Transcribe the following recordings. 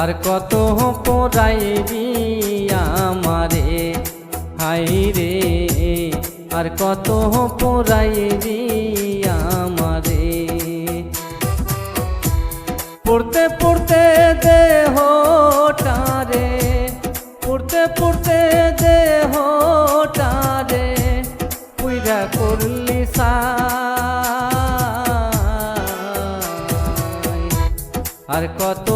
আর কত পোড়াইবি আমারে? হাই রে আর কত পোড়াইবি আমারে? পড়তে পড়তে দেহ আর কত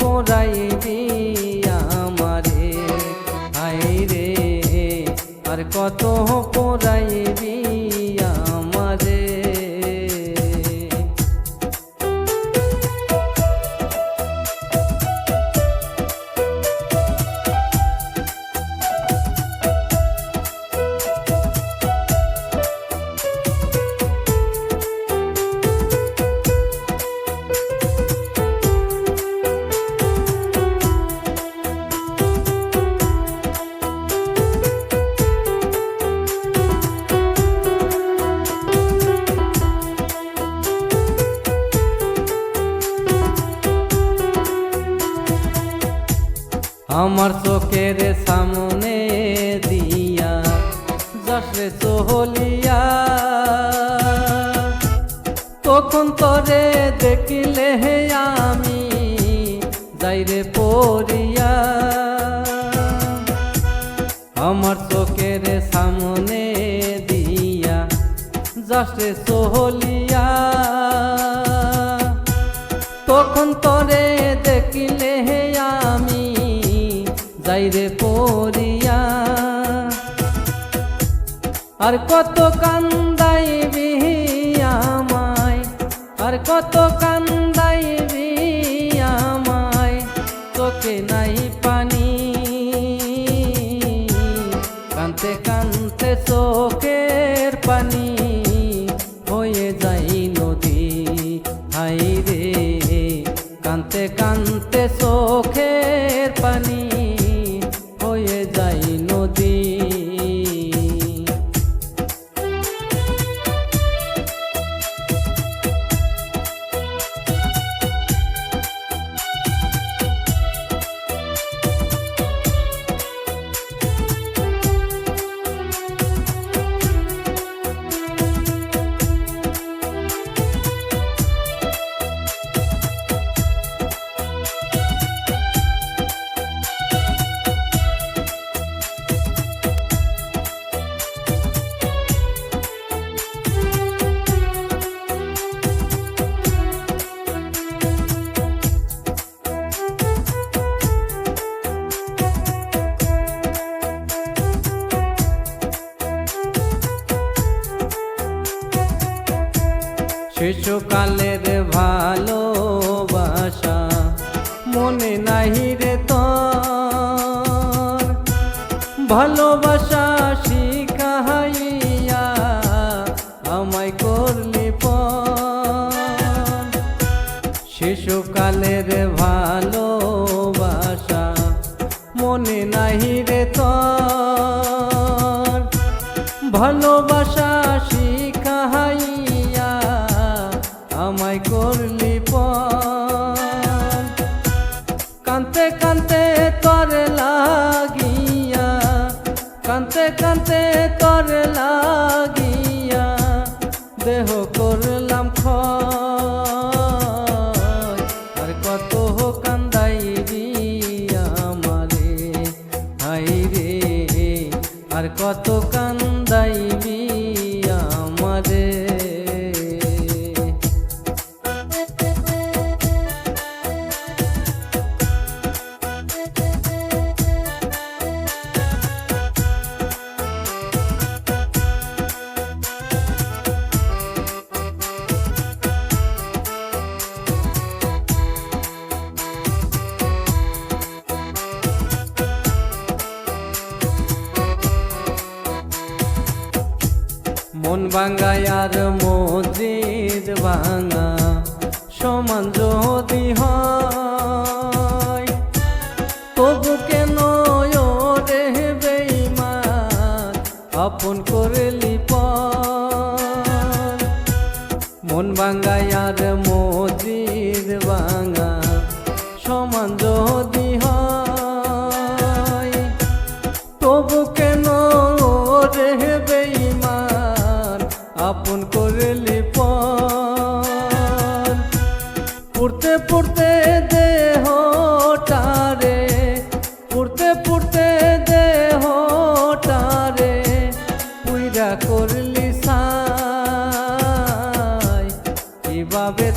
পোড়াইবি আমারে? হাই রে আর কত পোড়াইবি আমার চোখের সামনে দিয়া যশে চহলিয়া। তখন তরে দেখিলে হে আমি যাইরে পড়িয়া। আমার চোখের সামনে দিয়া যশে চহলিয়া। তখন তরে দেখিলে হে যাইরে পড়িয়া। আর কত কান্দাইবি আমায়, আর কত কান্দাইবি আমায়, তোকে নাই পানি। কানতে কানতে চোখের পানি হয়ে যাই নদী। হাই রে, কানতে কানতে চোখের শিশুকালের ভালোবাসা। মনে নাহি রে তোর। ভালোবাসা শিখাইয়া আমায় করলি শিশুকালের ভালোবাসা মনে নাহি রে তোর। ভালোবাসা কান্তে কানতে তোর লাগিয়া দেহ করলাম খ কত আর কত মন ভাঙা আর মসজিদ ভাঙা সমান যদি হবু কেন রে বেইমান আপন করলি মন ভাঙা আর মসজিদ ভাঙা সমান যদি হবু কে পড়তে পড়তে দেহটারে পড়তে পড়তে দেহটারে পুইরা করলি সাই। কীভাবে